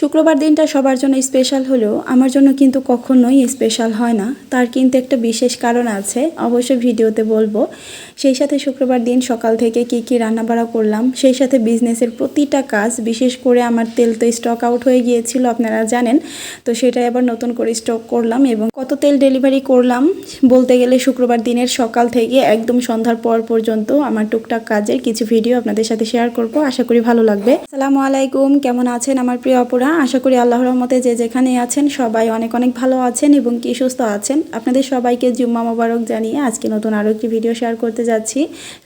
শুক্রবার দিনটা সবার জন্য স্পেশাল হলেও আমার জন্য কিন্তু কখনোই স্পেশাল হয় না। তার কিন্তু একটা বিশেষ কারণ আছে, অবশ্যই ভিডিওতে বলব। সেই সাথে শুক্রবার দিন সকাল থেকে কি কি রান্নাবাড়া করলাম, সেই সাথে বিজনেসের প্রতিটা কাজ, বিশেষ করে আমার তেল তো স্টক আউট হয়ে গিয়েছিল, আপনারা জানেন। তো সেটাই আবার নতুন করে স্টক করলাম এবং কত তেল ডেলিভারি করলাম, বলতে গেলে শুক্রবার দিনের সকাল থেকে একদম সন্ধ্যার পর পর্যন্ত আমার টুকটাক কাজের কিছু ভিডিও আপনাদের সাথে শেয়ার করব। আশা করি ভালো লাগবে। আসসালামু আলাইকুম, কেমন আছেন আমার প্রিয় অপরা আশা করি আল্লাহ রহমতে যে যেখানে আছেন, সবাই অনেক অনেক ভালো আছেন এবং কি সুস্থ আছেন। আপনাদের সবাইকে জুম্মা মোবারক জানিয়ে আজকে নতুন আরও একটি ভিডিও শেয়ার করতে যাচ্ছি।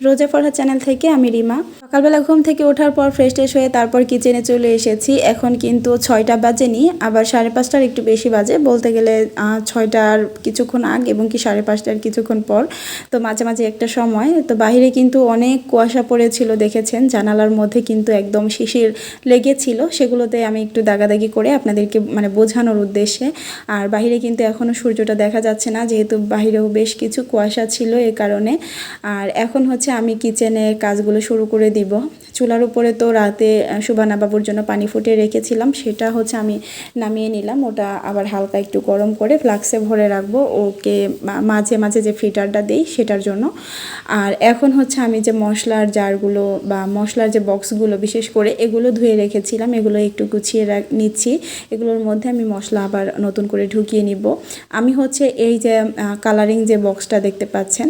রোজা ফরহা চ্যানেল থেকে আমি রিমা। সকালবেলা ঘুম থেকে ওঠার পর ফ্রেশ ট্রেশ হয়ে তারপর কিচেনে চলে এসেছি। এখন কিন্তু ছয়টা বাজেনি, আবার সাড়ে পাঁচটার একটু বেশি বাজে। বলতে গেলে ছয়টার কিছুক্ষণ আগ এবং কি সাড়ে পাঁচটার কিছুক্ষণ পর। তো মাঝে মাঝে একটা সময়। তো বাইরে কিন্তু অনেক কুয়াশা পড়েছিল, দেখেছেন? জানালার মধ্যে কিন্তু একদম শিশির লেগেছিল। সেগুলোতে আমি একটু দাগাদাগি করে আপনাদেরকে মানে বোঝানোর উদ্দেশ্যে। আর বাহিরে কিন্তু এখনও সূর্যটা দেখা যাচ্ছে না, যেহেতু বাহিরেও বেশ কিছু কুয়াশা ছিল এ কারণে। আর এখন হচ্ছে আমি কিচেনে কাজগুলো শুরু করে দিব। চুলার উপরে তো রাতে সুবানা বাবুর জন্য পানি ফুটিয়ে রেখেছিলাম, সেটা হচ্ছে আমি নামিয়ে নিলাম, ওটা আবার হালকা একটু গরম করে ফ্লাক্সে ভরে রাখব, ওকে মাঝে মাঝে যে ফিটারটা দিই সেটার জন্য। আর এখন হচ্ছে আমি যে মশলার জারগুলো বা মশলার যে বক্সগুলো বিশেষ করে এগুলো ধুয়ে রেখেছিলাম, এগুলো একটু গুছিয়ে নিচ্ছি, এগুলোর মধ্যে আমি মশলা আবার নতুন করে ঢুকিয়ে নিব। আমি হচ্ছে এই যে কালারিং যে বক্সটা দেখতে পাচ্ছেন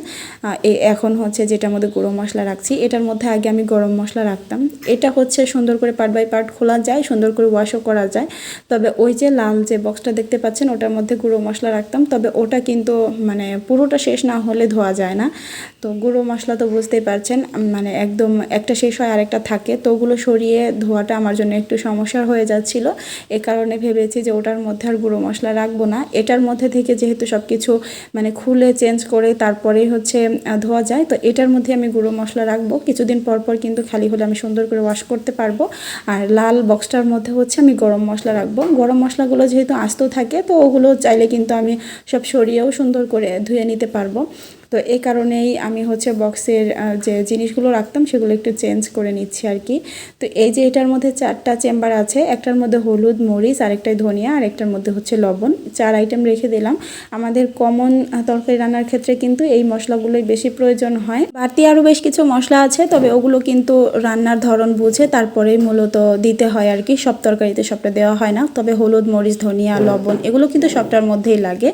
এখন হচ্ছে যেটার মধ্যে গরম মশলা রাখছি, এটার মধ্যে আগে আমি গরম মশলা রাখতাম। এটা হচ্ছে সুন্দর করে পার্ট বাই পার্ট খোলা যায়, সুন্দর করে ওয়াশও করা যায়। তবে ওই যে লাল যে বক্সটা দেখতে পাচ্ছেন, ওটার মধ্যে গুঁড়ো মশলা রাখতাম। তবে ওটা কিন্তু মানে পুরোটা শেষ না হলে ধোয়া যায় না। তো গুঁড়ো মশলা তো বুঝতেই পারছেন মানে একদম একটা শেষ হয়, আরেকটা থাকে। তো ওগুলো সরিয়ে ধোয়াটা আমার জন্য একটু সমস্যার হয়ে যাচ্ছিল। এ কারণে ভেবেছি যে ওটার মধ্যে আর গুঁড়ো মশলা রাখব না। এটার মধ্যে থেকে যেহেতু সব কিছু মানে খুলে চেঞ্জ করে তারপরেই হচ্ছে ধোয়া যায়। তো এটার মধ্যে আমি গুঁড়ো মশলা রাখব। কিছুদিন পর পর কিন্তু খালি হলে আমি সুন্দর করে ওয়াশ করতে পারব। আর লাল বক্সটার মধ্যে হচ্ছে আমি গরম মশলা রাখব। গরম মশলাগুলো যেহেতু আস্ত থাকে, তো ওগুলো চাইলে কিন্তু আমি সব সরিয়েও সুন্দর করে ধুয়ে নিতে পারব। তো এই কারণেই আমি হচ্ছে বক্সের যে জিনিসগুলো রাখতাম সেগুলো একটু চেঞ্জ করে নিচ্ছি আর কি তো এই যে এটার মধ্যে চারটা চেম্বার আছে, একটার মধ্যে হলুদ, মরিচ, আরেকটায় ধনিয়া আর একটার মধ্যে হচ্ছে লবণ, চার আইটেম রেখে দিলাম। আমাদের কমন তরকারি রান্নার ক্ষেত্রে কিন্তু এই মশলাগুলোই বেশি প্রয়োজন হয়। বাড়তি আরও বেশ কিছু মশলা আছে, তবে ওগুলো কিন্তু রান্নার ধরন বুঝে তারপরেই মূলত দিতে হয় আর কি সব তরকারিতে সবটা দেওয়া হয় না, তবে হলুদ, মরিচ, ধনিয়া, লবণ, এগুলো কিন্তু সবটার মধ্যেই লাগে।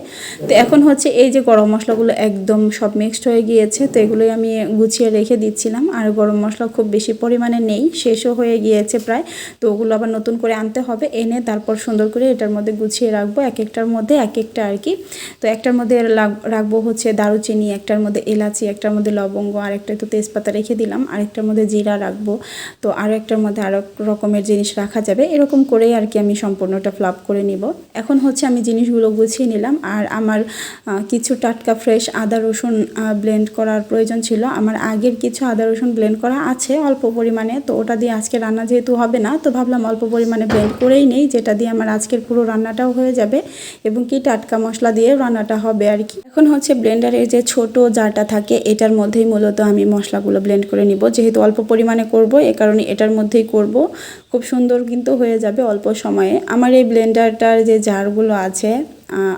তো এখন হচ্ছে এই যে গরম মশলাগুলো একদম সব মিক্সড হয়ে গিয়েছে, তো এগুলোই আমি গুছিয়ে রেখে দিচ্ছিলাম। আর গরম মশলা খুব বেশি পরিমাণে নেই, শেষও হয়ে গিয়েছে প্রায়। তো ওগুলো আবার নতুন করে আনতে হবে, এনে তারপর সুন্দর করে এটার মধ্যে গুছিয়ে রাখব, এক একটার মধ্যে এক একটা আর কি। তো একটার মধ্যে রাখব হচ্ছে দারুচিনি, একটার মধ্যে এলাচি, একটার মধ্যে লবঙ্গ, আর একটা তো তেজপাতা রেখে দিলাম। আরেকটার মধ্যে জিরা রাখব, তো আরও একটার মধ্যে আরও রকমের জিনিস রাখা যাবে। এরকম করেই আর কি আমি সম্পূর্ণটা ফ্লাপ করে নিব। এখন হচ্ছে আমি জিনিসগুলো গুছিয়ে নিলাম, আর আমার কিছু টাটকা ফ্রেশ আদা রসুন ব্লেন্ড করার প্রয়োজন ছিল। আমার আগের কিছু আদা, রসুন ব্লেন্ড করা আছে অল্প পরিমাণে, তো ওটা দিয়ে আজকে রান্না যেহেতু হবে না, তো ভাবলাম অল্প পরিমাণে ব্লেন্ড করেই নেই, যেটা দিয়ে আমার আজকের পুরো রান্নাটাও হয়ে যাবে এবং কি টাটকা মশলা দিয়ে রান্নাটা হবে আর কি। এখন হচ্ছে ব্লেন্ডারের যে ছোট জারটা থাকে, এটার মধ্যেই মূলত আমি মশলাগুলো ব্লেন্ড করে নিব। যেহেতু অল্প পরিমাণে করব, এ কারণে এটার মধ্যেই করব। খুব সুন্দর কিন্তু হয়ে যাবে অল্প সময়ে। আমার এই ব্লেন্ডারটার যে জারগুলো আছে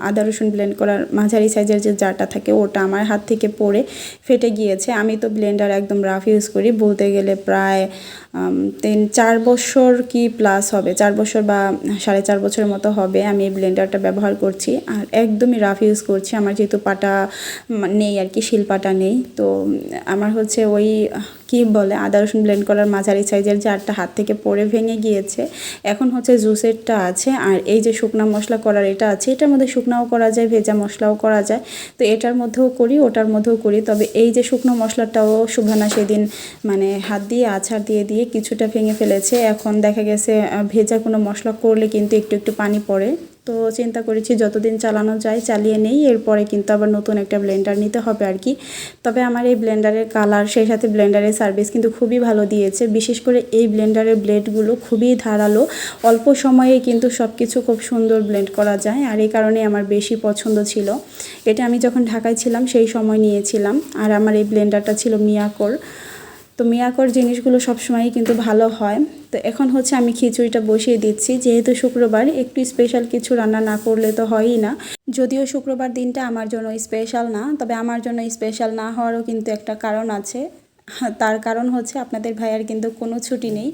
আদা রসুন ব্লেন্ড করার মাঝারি সাইজের যে জারটা থাকে, ওটা আমার হাত থেকে পড়ে ফেটে গিয়েছে। আমি তো ব্লেন্ডার একদম রাফ ইউজ করি। বলতে গেলে প্রায় তিন, চার বছর কি প্লাস হবে? চার বছর বা সাড়ে চার বছরের মতো হবে আমি এই ব্লেন্ডারটা ব্যবহার করছি। আর একদমই রাফ ইউজ করছি। আমার যেহেতু পাটা নেই আর কি শিলপাটা নেই। তো আমার হচ্ছে ওই, কি বলে, আদা রসুন ব্লেন্ড করার মাঝারি সাইজের জারটা হাত থেকে পড়ে ভেঙে গিয়েছে। এখন হচ্ছে জুসেরটা আছে। আর এই যে শুকনা মশলা করার এটা আছে। এটার মধ্যে শুকনাও করা যায়, ভেজা মশলাও করা যায়। তো এটার মধ্যেও করি, ওটার মধ্যেও করি। তবে এই যে শুকনো মশলাটাও শুভানা সেদিন মানে হাত দিয়ে, আছাড় দিয়ে দিয়ে কিছুটা ভেঙে ফেলেছে। এখন দেখা গেছে ভেজা কোনো মশলা করলে কিন্তু একটু একটু পানি পড়ে। তো চিন্তা করেছি যতদিন চালানো যায় চালিয়ে নেই, এরপরে কিন্তু আবার নতুন একটা ব্লেন্ডার নিতে হবে আর কি। তবে আমার এই ব্লেন্ডারের কালার সেই সাথে ব্লেন্ডারের সার্ভিস কিন্তু খুবই ভালো দিয়েছে। বিশেষ করে এই ব্লেন্ডারের ব্লেডগুলো খুবই ধারালো। অল্প সময়ে কিন্তু সব কিছু খুব সুন্দর ব্লেন্ড করা যায় আর এই কারণে আমার বেশি পছন্দ ছিল। এটা আমি যখন ঢাকায় ছিলাম সেই সময় নিয়েছিলাম। আর আমার এই ব্লেন্ডারটা ছিল মিয়াকোর। তো মিয়াকর জিনিসগুলো সবসময়ই কিন্তু ভালো হয়। তো এখন হচ্ছে আমি খিচুড়িটা বসিয়ে দিচ্ছি। যেহেতু শুক্রবার, একটু স্পেশাল কিছু রান্না না করলে তো হয়ই না। যদিও শুক্রবার দিনটা আমার জন্য স্পেশাল না, তবে আমার জন্য স্পেশাল না হওয়ারও কিন্তু একটা কারণ আছে। তার কারণ হচ্ছে আপনাদের ভাইয়ার কিন্তু কোনো ছুটি নেই।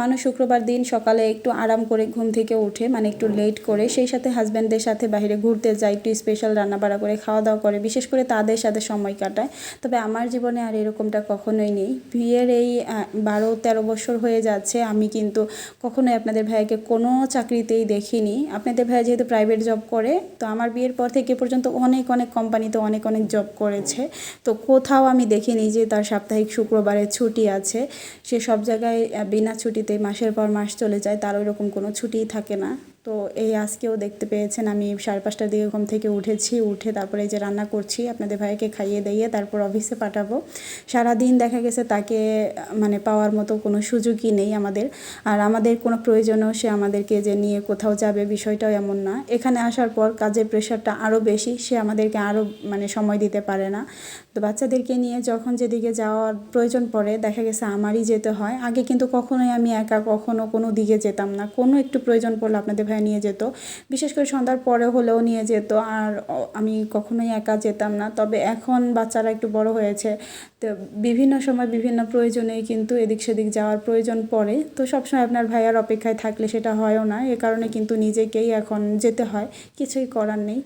মানুষ শুক্রবার দিন সকালে একটু আরাম করে ঘুম থেকে উঠে মানে একটু লেট করে। সেই সাথে হাজব্যান্ডদের সাথে বাইরে ঘুরতে যায়, একটু স্পেশাল রান্নাবাড়া করে খাওয়া দাওয়া করে, বিশেষ করে তাদের সাথে সময় কাটায়। তবে আমার জীবনে আর এরকমটা কখনোই নেই। বিয়ের এই বারো, তেরো বছর হয়ে যাচ্ছে, আমি কিন্তু কখনোই আপনাদের ভাইয়াকে কোনো চাকরিতেই দেখিনি। আপনাদের ভাইয়া যেহেতু প্রাইভেট জব করে, তো আমার বিয়ের পর থেকে পর্যন্ত অনেক অনেক কোম্পানিতে অনেক অনেক জব করেছে। তো কোথাও আমি দেখিনি যে তার সাপ্তাহিক শুক্রবারে ছুটি আছে, সে সব জায়গায় বিনা ছুটিতে মাসের পর মাস চলে যায়, তার ওইরকম কোনো ছুটিই থাকে না। তো এই আজকেও দেখতে পেয়েছেন, আমি সাড়ে পাঁচটার দিকে ঘুম থেকে উঠেছি, উঠে তারপরে যে রান্না করছি, আপনাদের ভাইকে খাইয়ে দিয়ে তারপর অফিসে পাঠাবো। সারাদিন দেখা গেছে তাকে মানে পাওয়ার মতো কোনো সুযোগই নেই আমাদের। আর আমাদের কোনো প্রয়োজনেও সে আমাদেরকে যে নিয়ে কোথাও যাবে বিষয়টাও এমন না। এখানে আসার পর কাজের প্রেশারটা আরও বেশি, সে আমাদেরকে আরও মানে সময় দিতে পারে না। তো বাচ্চাদেরকে নিয়ে যখন যেদিকে যাওয়ার প্রয়োজন পড়ে, দেখা গেছে আমারই যেতে হয়। আগে কিন্তু কখনোই আমি একা কখনো কোনো দিকে যেতাম না। কোনো একটু প্রয়োজন পড়লে আপনাদের ভাই নিয়ে যেত। বিশেষ করে সন্ধ্যার পরে হলেও নিয়ে যেত। আর আমি কখনোই একা যেতাম না। তবে এখন বাচ্চারা একটু বড় হয়েছে। তো বিভিন্ন সময় বিভিন্ন প্রয়োজনে কিন্তু এদিক সেদিক যাওয়ার প্রয়োজন পড়ে। তো সবসময় আপনার ভাইয়ার অপেক্ষায় থাকলে সেটা হয়ও না। এ কারণে কিন্তু নিজেকেই এখন যেতে হয়। কিছুই করার নেই।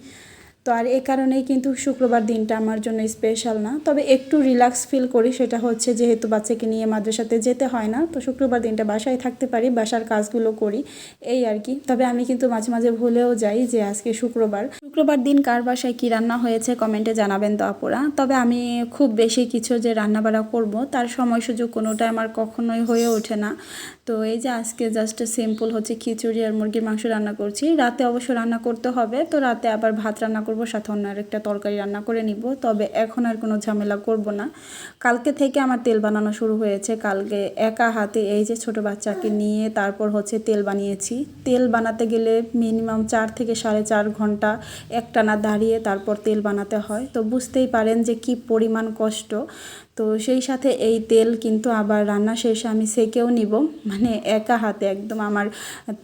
তো আর এ কারণেই কিন্তু শুক্রবার দিনটা আমার জন্য স্পেশাল না। তবে একটু রিল্যাক্স ফিল করি, সেটা হচ্ছে যেহেতু বাচ্চাকে নিয়ে মাদ্রাসাতে যেতে হয় না, তো শুক্রবার দিনটা বাসায় থাকতে পারি, বাসার কাজগুলো করি, এই আর কি। তবে আমি কিন্তু মাঝে মাঝে ভুলেও যাই যে আজকে শুক্রবার। শুক্রবার দিন কার বাসায় কী রান্না হয়েছে কমেন্টে জানাবেন তো আপুরা। তবে আমি খুব বেশি কিছু যে রান্না বাড়া করব, তার সময় সুযোগ কোনোটাই আমার কখনোই হয়ে ওঠে না। তো এই যে আজকে জাস্ট সিম্পল হচ্ছে খিচুড়ি আর মুরগির মাংস রান্না করছি। রাতে অবশ্য রান্না করতে হবে, তো রাতে আবার ভাত রান্না করব, সাথে অন্য আরেকটা তরকারি রান্না করে নিব। তবে এখন আর কোনো ঝামেলা করব না। কালকে থেকে আমার তেল বানানো শুরু হয়েছে। কালকে একা হাতে এই যে ছোট বাচ্চাকে নিয়ে তারপর হচ্ছে তেল বানিয়েছি। তেল বানাতে গেলে মিনিমাম চার থেকে সাড়ে চার ঘণ্টা একটানা দাঁড়িয়ে তারপর তেল বানাতে হয়। তো বুঝতেই পারেন যে কি পরিমাণ কষ্ট। তো সেই সাথে এই তেল কিন্তু আবার রান্না শেষে আমি সেকেও নিব। মানে একা হাতে একদম আমার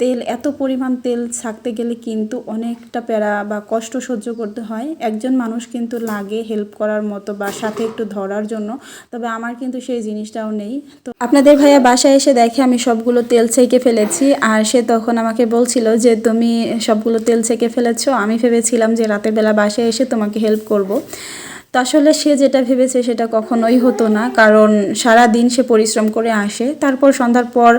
তেল, এত পরিমাণ তেল ছাকতে গেলে কিন্তু অনেকটা প্যারা বা কষ্ট সহ্য করতে হয়। একজন মানুষ কিন্তু লাগে হেল্প করার মতো বা সাথে একটু ধরার জন্য, তবে আমার কিন্তু সেই জিনিসটাও নেই। তো আপনাদের ভাইয়া বাসায় এসে দেখে আমি সবগুলো তেল ছেঁকে ফেলেছি, আর সে তখন আমাকে বলছিল যে, তুমি সবগুলো তেল ছেঁকে ফেলেছো? আমি ভেবেছিলাম যে, রাতের বেলা বাসায় এসে তোমাকে হেল্প করব। তো আসলে সে যেটা ভেবেছে সেটা কখনোই হতো না। কারণ সারা দিন সে পরিশ্রম করে আসে, তারপর সন্ধ্যার পর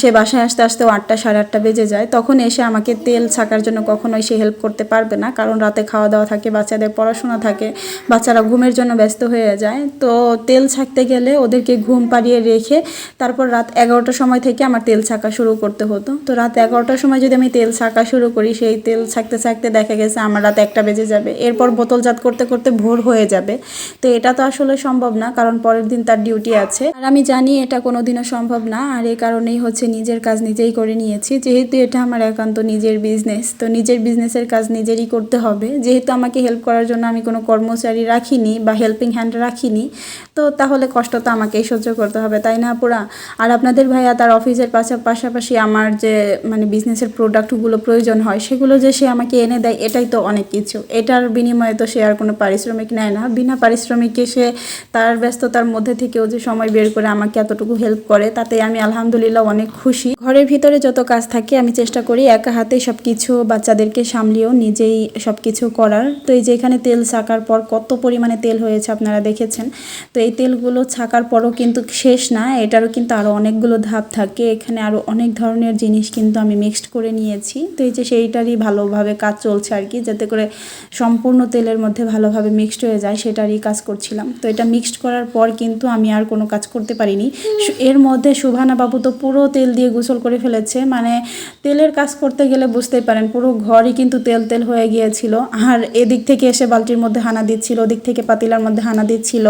সে বাসায় আসতে আসতেও আটটা, সাড়ে আটটা বেজে যায়। তখন এসে আমাকে তেল ছাকার জন্য কখনোই সে হেল্প করতে পারবে না। কারণ রাতে খাওয়া দাওয়া থাকে, বাচ্চাদের পড়াশোনা থাকে, বাচ্চারা ঘুমের জন্য ব্যস্ত হয়ে যায়। তো তেল ছাকতে গেলে ওদেরকে ঘুম পাড়িয়ে রেখে তারপর রাত এগারোটার সময় থেকে আমার তেল ছাকা শুরু করতে হতো। তো রাত এগারোটার সময় যদি আমি তেল ছাকা শুরু করি, সেই তেল ছাকতে ছাকতে দেখা গেছে আমার রাত একটা বেজে যাবে। এরপর বোতলজাত করতে করতে ভোর হয়ে যাবে। তো এটা তো আসলে সম্ভব না, কারণ পরের দিন তার ডিউটি আছে। আর আমি জানি এটা কোনোদিনও সম্ভব না, আর এই কারণেই হচ্ছে নিজের কাজ নিজেই করে নিয়েছি। যেহেতু এটা আমার একান্ত নিজের বিজনেস তো নিজের বিজনেসের কাজ নিজেরই করতে হবে। যেহেতু আমাকে হেল্প করার জন্য আমি কোনো কর্মচারী রাখিনি বা হেল্পিং হ্যান্ড রাখিনি, তো তাহলে কষ্ট তো আমাকেই সহ্য করতে হবে, তাই না পুরা আর আপনাদের ভাইয়া তার অফিসের পাশা- পাশাপাশি আমার যে মানে বিজনেসের প্রোডাক্টগুলো প্রয়োজন হয়, সেগুলো যে সে আমাকে এনে দেয়, এটাই তো অনেক কিছু। এটার বিনিময়ে তো সে আর কোনো পারিশ্রমিক নেয় না। বিনা পারিশ্রমিকে সে তার ব্যস্ততার মধ্যে থেকেও যে সময় বের করে আমাকে এতটুকু হেল্প করে, তাতে আমি আলহামদুলিল্লাহ অনেক খুশি। ঘরের ভিতরে যত কাজ থাকে, আমি চেষ্টা করি একা হাতে সব কিছু বাচ্চাদেরকে সামলিয়েও নিজেই সব কিছু করার। তো এই যে এখানে তেল ছাকার পর কত পরিমাণে তেল হয়েছে আপনারা দেখেছেন। তো এই তেলগুলো ছাকার পরও কিন্তু শেষ না, এটারও কিন্তু আরও অনেকগুলো ধাপ থাকে। এখানে আরও অনেক ধরনের জিনিস কিন্তু আমি মিক্সড করে নিয়েছি। তো এই যে সেইটারই ভালোভাবে কাজ চলছে আর কি, যাতে করে সম্পূর্ণ তেলের মধ্যে ভালোভাবে মিক্সড হয়ে যায়, সেটারই কাজ করছিলাম। তো এটা মিক্সড করার পর কিন্তু আমি আর কোনো কাজ করতে পারিনি। এর মধ্যে সুভানা বাবু তো পুরো তেল দিয়ে গোসল করে ফেলেছে। মানে তেলের কাজ করতে গেলে বুঝতেই পারেন, পুরো ঘরই কিন্তু তেল তেল হয়ে গিয়েছিল। আর এদিক থেকে এসে বালতির মধ্যে হানা দিচ্ছিল, ওদিক থেকে পাতিলার মধ্যে হানা দিচ্ছিল।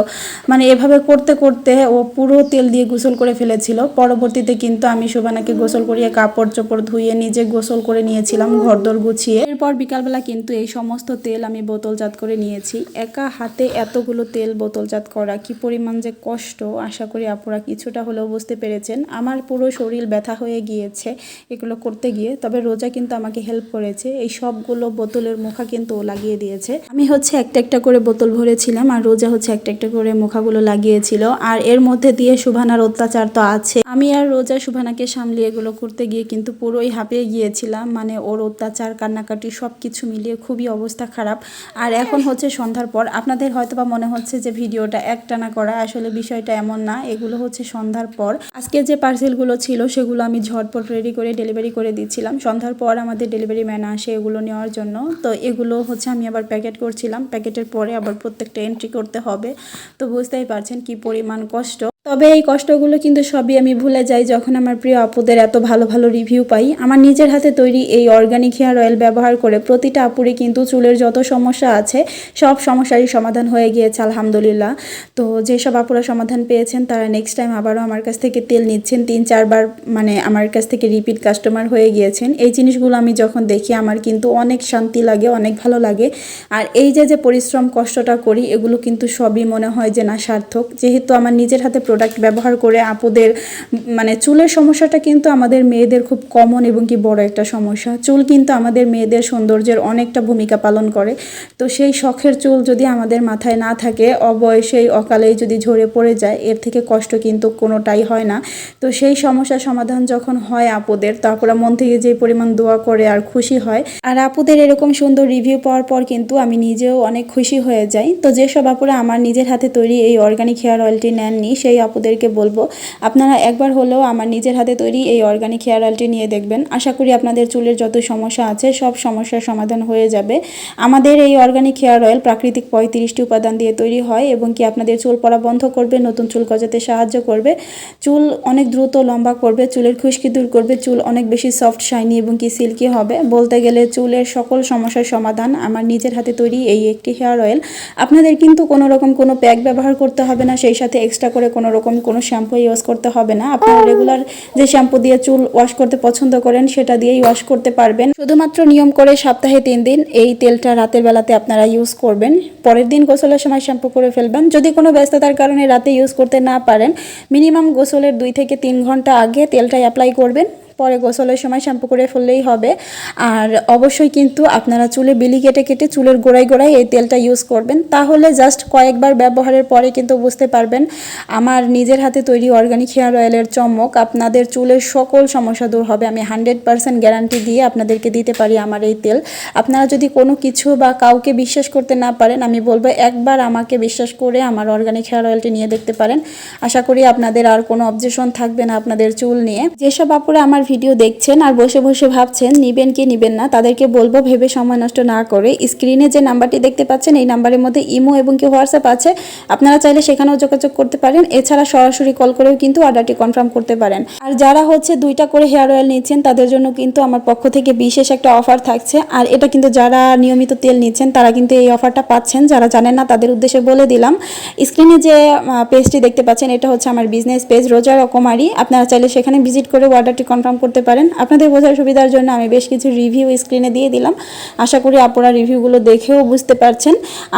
মানে এভাবে করতে করতে ও পুরো তেল দিয়ে গোসল করে ফেলেছিল। পরবর্তীতে কিন্তু আমি শোভানাকে গোসল করিয়ে কাপড় চোপড় ধুয়ে নিজে গোসল করে নিয়েছিলাম ঘর ঘরদোর গুছিয়ে। এরপর বিকালবেলা কিন্তু এই সমস্ত তেল আমি বোতলজাত করে নিয়েছি। একা হাতে এতগুলো তেল বোতলজাত করা কি পরিমাণ যে কষ্ট, আশা করি আপুরা কিছুটা হলেও বুঝতে পেরেছেন। আমার পুরো শরীর ব্যথা হয়ে গিয়েছে এগুলো করতে গিয়ে, তবে রোজা কিন্তু আমাকে হেল্প করেছে। এই সবগুলো বোতলের মুখা কিন্তু ও লাগিয়ে দিয়েছে। আমি হচ্ছে একটা একটা করে বোতল ভরেছিলাম আর রোজা হচ্ছে একটা একটা করে মুখাগুলো লাগিয়েছিল। আর এর মধ্যে দিয়ে সুভানার অত্যাচার তো আছে। আমি আর রোজা সুভানাকে সামলিয়ে এগুলো করতে গিয়ে কিন্তু পুরোই হাঁপিয়ে গিয়েছিলাম। মানে ওর অত্যাচার, কান্নাকাটি সব কিছু মিলিয়ে খুবই অবস্থা খারাপ। আর এখন হচ্ছে সন্ধ্যার পর আপনাদের হয়তো বা মনে হচ্ছে যে ভিডিওটা একটানা করা আসলে বিষয়টা এমন না, এগুলো হচ্ছে সন্ধ্যার পর। আজকে যে পার্সেলগুলো ছিল সেগুলো আমি ঝটপট রেডি করে ডেলিভারি করে দিচ্ছিলাম। সন্ধ্যার পর আমাদের ডেলিভারি ম্যান আসে এগুলো নেওয়ার জন্য। তো এগুলো হচ্ছে আমি আবার প্যাকেট করছিলাম। প্যাকেটের পরে আবার প্রত্যেকটা এন্ট্রি করতে হবে। তো বুঝতেই পারছেন কি পরিমাণ কষ্ট। তবে এই কষ্টগুলো কিন্তু সবই আমি ভুলে যাই যখন আমার প্রিয় আপুদের এত ভালো ভালো রিভিউ পাই। আমার নিজের হাতে তৈরি এই অর্গানিক হেয়ার অয়েল ব্যবহার করে প্রতিটা আপুরই কিন্তু চুলের যত সমস্যা আছে, সব সমস্যারই সমাধান হয়ে গিয়েছে, আলহামদুলিল্লাহ। তো যেসব আপুরা সমাধান পেয়েছেন, তারা নেক্সট টাইম আবারও আমার কাছ থেকে তেল নিচ্ছেন, তিন, চারবার মানে আমার কাছ থেকে রিপিট কাস্টমার হয়ে গিয়েছেন। এই জিনিসগুলো আমি যখন দেখি, আমার কিন্তু অনেক শান্তি লাগে, অনেক ভালো লাগে। আর এই যে যে পরিশ্রম, কষ্টটা করি, এগুলো কিন্তু সবই মনে হয় যে না সার্থক। যেহেতু আমার নিজের হাতে প্রোডাক্ট ব্যবহার করে আপুদের মানে চুলের সমস্যাটা কিন্তু আমাদের মেয়েদের খুব কমন এবং কি বড় একটা সমস্যা। চুল কিন্তু আমাদের মেয়েদের সৌন্দর্যের অনেকটা ভূমিকা পালন করে। তো সেই শখের চুল যদি আমাদের মাথায় না থাকে অবয়সেই অকালেই যদি ঝরে পড়ে যায়, এর থেকে কষ্ট কিন্তু কোনোটাই হয় না। তো সেই সমস্যার সমাধান যখন হয় আপুদের, তারপরে মন থেকে যে পরিমাণ দোয়া করে আর খুশি হয়। আর আপুদের এরকম সুন্দর রিভিউ পাওয়ার পর কিন্তু আমি নিজেও অনেক খুশি হয়ে যাই। তো যেসব আপুরা আমার নিজের হাতে তৈরি এই অর্গানিক হেয়ার অয়েলটি নেননি, সেই আপুদেরকে বলব, আপনারা একবার হলেও আমার নিজের হাতে তৈরি এই অর্গানিক হেয়ার অয়েলটি নিয়ে দেখবেন। আশা করি আপনাদের চুলের যত সমস্যা আছে, সব সমস্যার সমাধান হয়ে যাবে। আমাদের এই অর্গানিক হেয়ার অয়েল প্রাকৃতিক পঁয়ত্রিশটি উপাদান দিয়ে তৈরি হয় এবং কি আপনাদের চুল পড়া বন্ধ করবে, নতুন চুল গজাতে সাহায্য করবে। চুল অনেক দ্রুত লম্বা করবে, চুলের খুশকি দূর করবে, চুল অনেক বেশি সফট শাইনি এবং কি সিল্কি হবে। বলতে গেলে চুলের সকল সমস্যার সমাধান আমার নিজের হাতে তৈরি এই একটি হেয়ার অয়েল আপনাদের কিন্তু কোনো রকম কোনো প্যাক ব্যবহার করতে হবে না, সেই সাথে এক্সট্রা করে কোনো রকম কোনো শ্যাম্পু ইউজ করতে হবে না। আপনারা রেগুলার যে শ্যাম্পু দিয়ে চুল ওয়াশ করতে পছন্দ করেন, সেটা দিয়েই ওয়াশ করতে পারবেন। শুধুমাত্র নিয়ম করে সপ্তাহে তিন দিন এই তেলটা রাতের বেলাতে আপনারা ইউজ করবেন। পরের দিন গোসলের সময় শ্যাম্পু করে ফেলবেন। যদি কোনো ব্যস্ততার কারণে রাতে ইউজ করতে না পারেন মিনিমাম গোসলের দুই থেকে তিন ঘণ্টা আগে তেলটা অ্যাপ্লাই করবেন। পরে গোসলের সময় শ্যাম্পু করে ফেললেই হবে। আর অবশ্যই কিন্তু আপনারা চুলে বিলি কেটে কেটে চুলের গোড়ায় গোড়ায় এই তেলটা ইউজ করবেন। তাহলে জাস্ট কয়েকবার ব্যবহারের পরে কিন্তু বুঝতে পারবেন, আমার নিজের হাতে তৈরি অর্গানিক হেয়ার অয়েলের চমক, আপনাদের চুলের সকল সমস্যা দূর হবে। আমি হান্ড্রেড পারসেন্ট গ্যারান্টি দিয়ে আপনাদেরকে দিতে পারি আমার এই তেল। আপনারা যদি কোনো কিছু বা কাউকে বিশ্বাস করতে না পারেন, আমি বলব একবার আমাকে বিশ্বাস করে আমার অর্গানিক হেয়ার অয়েলটি নিয়ে দেখতে পারেন। আশা করি আপনাদের আর কোনো অবজেশন থাকবে না আপনাদের চুল নিয়ে। যেসব আপুরা আমার ভিডিও দেখছেন আর বসে বসে ভাবছেন, নিবেন কি নিবেন না, তাদেরকে বলব ভেবে সময় নষ্ট না করে। স্ক্রিনে যে নাম্বারটি দেখতে পাচ্ছেন, এই নাম্বারের মধ্যে ইমো এবং কি হোয়াটসঅ্যাপ আছে, আপনারা চাইলে সেখানেও যোগাযোগ করতে পারেন। এছাড়া সরাসরি কল করেও কিন্তু অর্ডারটি কনফার্ম করতে পারেন। আর যারা হচ্ছে দুইটা করে হেয়ার অয়েল নিচ্ছেন, তাদের জন্য কিন্তু আমার পক্ষ থেকে বিশেষ একটা অফার থাকছে। আর এটা কিন্তু যারা নিয়মিত তেল নিচ্ছেন, তারা কিন্তু এই অফারটা পাচ্ছেন। যারা জানেন না, তাদের উদ্দেশ্যে বলে দিলাম। স্ক্রিনে যে পেজটি দেখতে পাচ্ছেন, এটা হচ্ছে আমার বিজনেস পেজ, রোজা রকমারি। আপনারা চাইলে সেখানে ভিজিট করে অর্ডারটি কনফার্ম করতে পারেন। আপনাদের বোঝার সুবিধার জন্য আমি বেশ কিছু রিভিউ স্ক্রিনে দিয়ে দিলাম। আশা করি আপনারা রিভিউগুলো দেখেও বুঝতে পারছেন।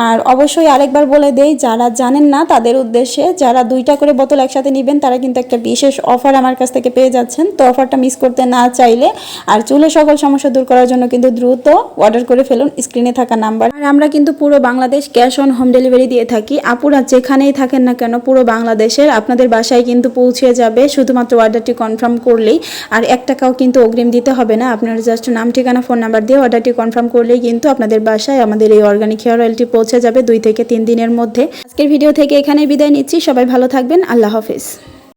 আর অবশ্যই আরেকবার বলে দেই, যারা জানেন না তাদের উদ্দেশ্যে, যারা দুইটা করে বোতল একসাথে নেবেন, তারা কিন্তু একটা বিশেষ অফার আমার কাছ থেকে পেয়ে যাচ্ছেন। তো অফারটা মিস করতে না চাইলে, আর চুলের সকল সমস্যা দূর করার জন্য কিন্তু দ্রুত অর্ডার করে ফেলুন স্ক্রিনে থাকা নাম্বার আর আমরা কিন্তু পুরো Bangladesh cash on home delivery দিয়ে থাকি। আপুরা যেখানেই থাকেন না কেন, পুরো বাংলাদেশের আপনাদের বাসায় কিন্তু পৌঁছে যাবে, শুধুমাত্র অর্ডারটি কনফার্ম করলেই। আর এক টাকাও কিন্তু অগ্রিম দিতে হবে না। আপনারা জাস্ট নাম, ঠিকানা ফোন নাম্বার দিয়ে অর্ডারটি কনফার্ম করলেই কিন্তু আপনাদের বাসায় আমাদের এই অর্গানিক হেয়ার অয়েলটি পৌঁছে যাবে দুই থেকে তিন দিনের মধ্যে। আজকের ভিডিও থেকে এখানেই বিদায় নিচ্ছি। সবাই ভালো থাকবেন। আল্লাহ হাফিজ।